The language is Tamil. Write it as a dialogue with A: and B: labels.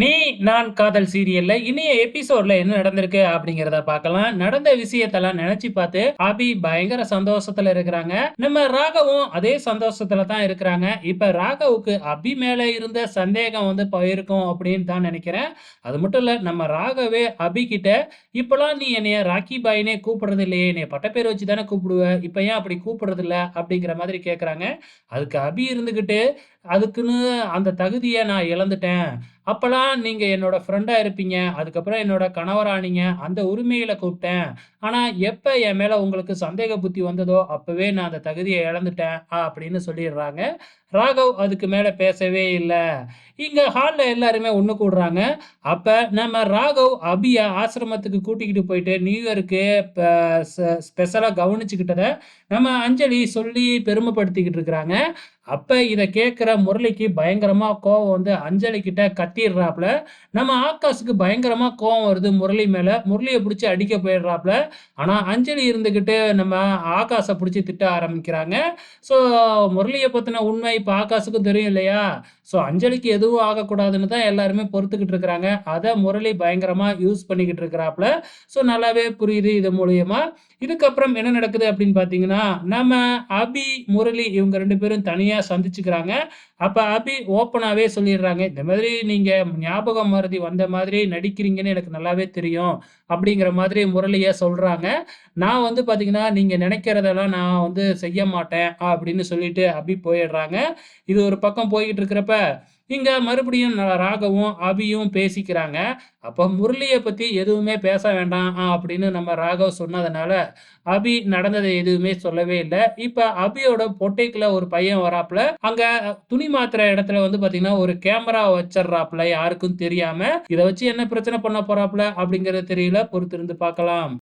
A: நீ நான் காதல் சீரியல்ல இனிய எபிசோட்ல என்ன நடந்திருக்கு அப்படிங்கறத பார்க்கலாம். நடந்த விஷயத்தெல்லாம் நினைச்சு பார்த்து அபி பயங்கர சந்தோஷத்துல இருக்கிறாங்க. நம்ம ராகவும் அதே சந்தோஷத்துல தான் இருக்கிறாங்க. இப்ப ராகவுக்கு அபி மேல இருந்த சந்தேகம் வந்து போயிருக்கும் அப்படின்னு தான் நினைக்கிறேன். அது மட்டும் இல்ல நம்ம ராகவே அபி கிட்ட இப்பெல்லாம் நீ என்னைய ராக்கி பாயினே கூப்பிடுறது இல்லையே. என்னைய பட்டப்பேர் வச்சு தானே கூப்பிடுவ. இப்ப ஏன் அப்படி கூப்பிடுறது இல்ல? அப்படிங்கிற மாதிரி கேக்குறாங்க. அதுக்கு அபி இருந்துகிட்டு அதுக்குன்னு அந்த தகுதியை நான் இழந்துட்டேன். அப்போல்லாம் நீங்கள் என்னோட ஃப்ரெண்டாக இருப்பீங்க. அதுக்கப்புறம் என்னோட கணவரானீங்க. அந்த உரிமையில் கூப்பிட்டேன். ஆனால் எப்போ என் மேலே உங்களுக்கு சந்தேக புத்தி வந்ததோ, அப்போவே நான் அந்த தகுதியை இழந்துட்டேன். அப்படின்னு சொல்லிடுறாங்க. ராகவ் அதுக்கு மேலே பேசவே இல்லை இங்கே ஹாலில் எல்லாருமே ஒன்று கூடுறாங்க. அப்போ நம்ம ராகவ் அபியை ஆசிரமத்துக்கு கூட்டிக்கிட்டு போயிட்டு நியூ இயருக்கு ப ஸ்பெ நம்ம அஞ்சலி சொல்லி பெருமைப்படுத்திக்கிட்டு இருக்கிறாங்க. அப்போ இதை கேட்குற முரளிக்கு பயங்கரமாக கோவம் வந்து அஞ்சலி கிட்ட கத்திடுறாப்ல. நம்ம ஆகாஷுக்கு பயங்கரமாக கோவம் வருது முரளி மேலே முரளியை பிடிச்சி அடிக்க போயிடுறாப்புல ஆனால் அஞ்சலி இருந்துகிட்டு நம்ம ஆகாஷை பிடிச்சி திட்ட ஆரம்பிக்கிறாங்க. ஸோ முரளியை பற்றின உண்மை இப்போ ஆகாஷுக்கும் தெரியும் இல்லையா? ஸோ அஞ்சலிக்கு எதுவும் ஆகக்கூடாதுன்னு தான் எல்லாருமே பொறுத்துக்கிட்டு இருக்கிறாங்க. அதை முரளி பயங்கரமாக யூஸ் பண்ணிக்கிட்டு இருக்கிறாப்புல ஸோ நல்லாவே புரியுது இது மூலியமா. இதுக்கப்புறம் என்ன நடக்குது அப்படின்னு பார்த்தீங்கன்னா, நம்ம அபி, முரளி இவங்க ரெண்டு பேரும் தனியாக சந்திச்சுக்கிறாங்க. அப்போ அபி ஓப்பனாகவே சொல்லிடுறாங்க. இந்த மாதிரி நீங்கள் ஞாபகம் மருதி வந்த மாதிரி நடிக்கிறீங்கன்னு எனக்கு நல்லாவே தெரியும். அப்படிங்கிற மாதிரி முரளியை சொல்கிறாங்க நான் வந்து பார்த்தீங்கன்னா, நீங்கள் நினைக்கிறதெல்லாம் நான் வந்து செய்ய மாட்டேன். அப்படின்னு சொல்லிட்டு அபி போயிடுறாங்க. இது ஒரு பக்கம் போய்கிட்டு இருக்கிறப்ப, இங்கே மறுபடியும் ந ராகவும், அபியும் பேசிக்கிறாங்க. அப்போ முரளியை பற்றி எதுவுமே பேச வேண்டாம் அப்படின்னு நம்ம ராகவ் சொன்னதுனால, அபி நடந்ததை எதுவுமே சொல்லவே இல்லை இப்போ அபியோட பொட்டைக்கில் ஒரு பையன் வராப்புல அங்கே துணி மாத்துற இடத்துல வந்து பார்த்தீங்கன்னா, ஒரு கேமரா வச்சர்றாப்ல யாருக்கும் தெரியாம. இதை வச்சு என்ன பிரச்சனை பண்ண போறாப்புல அப்படிங்கிறது தெரியல. பொறுத்திருந்து பார்க்கலாம்.